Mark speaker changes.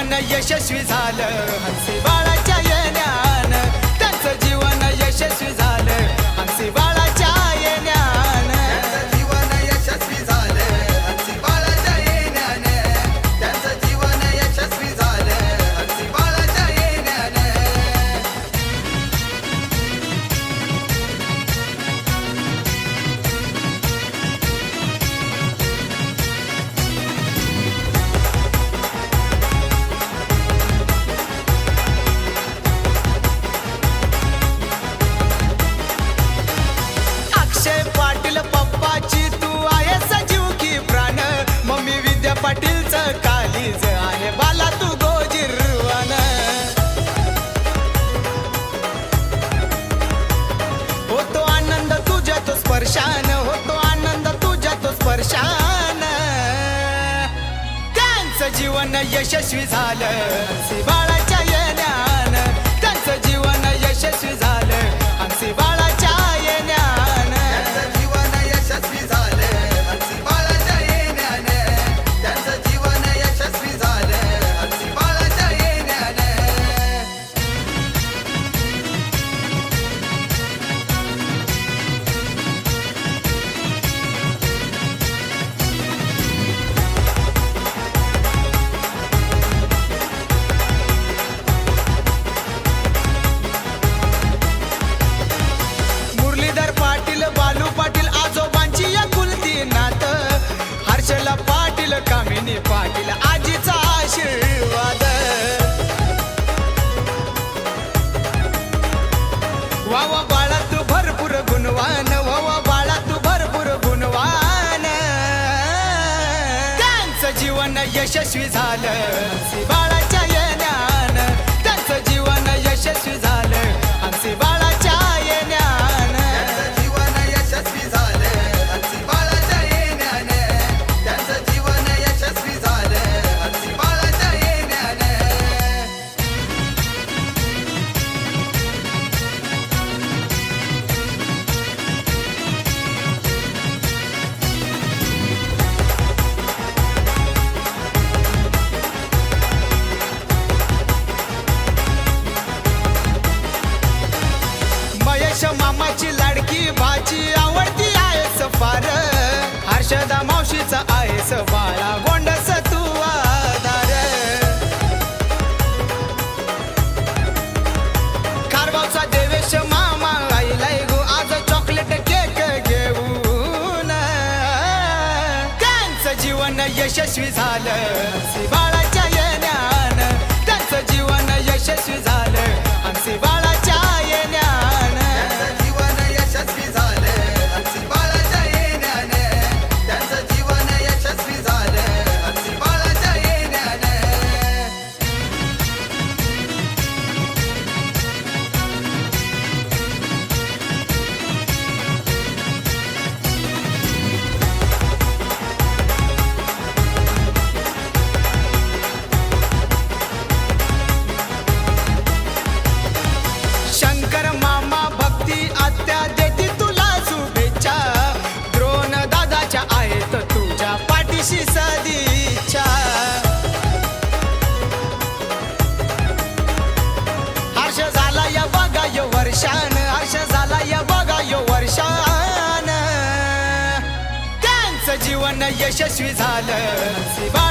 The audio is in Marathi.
Speaker 1: मन यशस्वी झालं. हंसे कालीज आहे बाला तू गोजीरवान होतो आनंद तुझ्या तो स्पर्शान होतो आनंद तुझ्या तो स्पर्शान. त्यांचं जीवन यशस्वी झालं. बाळा कामिनी पाटील आजीचा आशीर्वाद. वावा बाळा तू भरपूर गुणवान वावा बाळा तू भरपूर गुणवान. त्यांचं जीवन यशस्वी झालं. बाळा हर्षदा मावशीचा आहेस बाळा गोंडस तू आधार. खारगावचा देवेश मामा आईलाय गो आज चॉकलेट केक घेऊन. त्यांचं जीवन यशस्वी झालं. बाळाच्या येण्यानं त्यांचं जीवन यशस्वी झालं. हंसी
Speaker 2: जीवन यशस्वी झालं.